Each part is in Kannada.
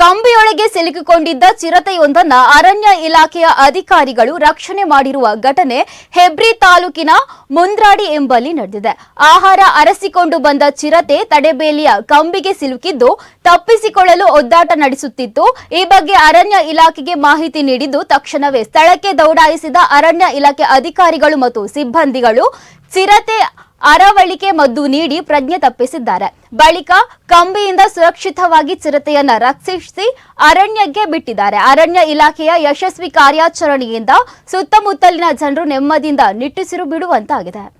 ಕಂಬಿಯೊಳಗೆ ಸಿಲುಕಿಕೊಂಡಿದ್ದ ಚಿರತೆಯೊಂದನ್ನ ಅರಣ್ಯ ಇಲಾಖೆಯ ಅಧಿಕಾರಿಗಳು ರಕ್ಷಣೆ ಮಾಡಿರುವ ಘಟನೆ ಹೆಬ್ರಿ ತಾಲೂಕಿನ ಮುಂದ್ರಾಡಿ ಎಂಬಲ್ಲಿ ನಡೆದಿದೆ. ಆಹಾರ ಅರಸಿಕೊಂಡು ಬಂದ ಚಿರತೆ ತಡೆಬೇಲಿಯ ಕಂಬಿಗೆ ಸಿಲುಕಿದ್ದು, ತಪ್ಪಿಸಿಕೊಳ್ಳಲು ಒದ್ದಾಟ ನಡೆಸುತ್ತಿತ್ತು. ಈ ಬಗ್ಗೆ ಅರಣ್ಯ ಇಲಾಖೆಗೆ ಮಾಹಿತಿ ನೀಡಿದ್ದು, ತಕ್ಷಣವೇ ಸ್ಥಳಕ್ಕೆ ದೌಡಾಯಿಸಿದ ಅರಣ್ಯ ಇಲಾಖೆ ಅಧಿಕಾರಿಗಳು ಮತ್ತು ಸಿಬ್ಬಂದಿಗಳು ಚಿರತೆ ಅರವಳಿಕೆ ಮದ್ದು ನೀಡಿ ಪ್ರಜ್ಞೆ ತಪ್ಪಿಸಿದ್ದಾರೆ. ಬಳಿಕ ಕಂಬಿಯಿಂದ ಸುರಕ್ಷಿತವಾಗಿ ಚಿರತೆಯನ್ನು ರಕ್ಷಿಸಿ ಅರಣ್ಯಕ್ಕೆ ಬಿಟ್ಟಿದ್ದಾರೆ. ಅರಣ್ಯ ಇಲಾಖೆಯ ಯಶಸ್ವಿ ಕಾರ್ಯಾಚರಣೆಯಿಂದ ಸುತ್ತಮುತ್ತಲಿನ ಜನರು ನೆಮ್ಮದಿಯಿಂದ ನಿಟ್ಟುಸಿರು ಬಿಡುವಂತಾಗಿದೆ.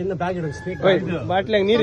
ಇನ್ನು ಬ್ಯಾಗ್ ಇಡೋದು ಬಾಟ್ಲಾಗ ನೀರ್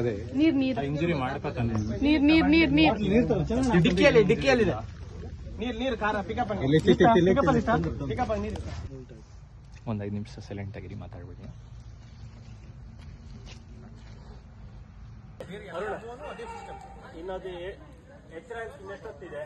ಅದೇ. ನೀರ್ ನೀರ್. ಇಂಜುರಿ ಮಾಡ್ಕೊತಾನೆ ನೀರ್ ನೀರ್ ನೀರ್ ನೀರ್. ಡಿಕ್ಕಿಯಲ್ಲಿ ಡಿಕ್ಕಿಯಲ್ಲಿದೆ. ನೀರ್ ನೀರ್ ಕಾರ ಪಿಕಪ್ ಪಿಕಪ್ ಅಲ್ಲಿ ನೀರು ಒಂದು ಐದು ನಿಮಿಷ ಸೈಲೆಂಟ್ ಆಗಿರಿ ಮಾತಾಡ್ಬೇಡಿ. ಇನ್ನದು ಎಚ್ಚರ ಇನ್ನೆಷ್ಟೊತ್ತಿದೆ.